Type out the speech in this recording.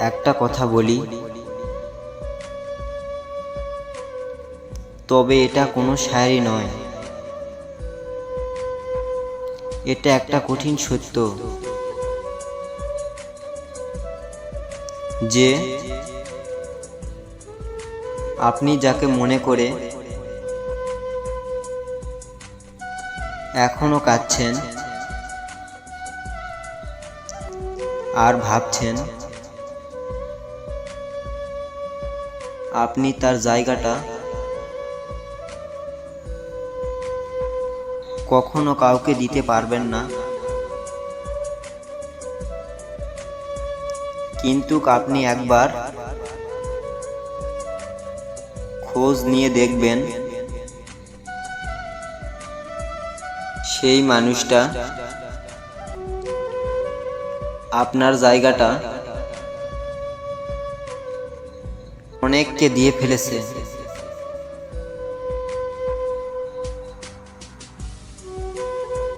একটা কথা বলি। তবে এটা কোনো শায়রি নয়। এটা একটা কঠিন সত্য যে আপনি যাকে মনে করে এখনও কাঁদছেন আর ভাবছেন আপনি তার জায়গাটা কখনো কাউকে দিতে পারবেন না। কিন্তু আপনি একবার খোঁজ নিয়ে দেখবেন, সেই মানুষটা আপনার জায়গাটা অনেককে দিয়ে ফেলেছে।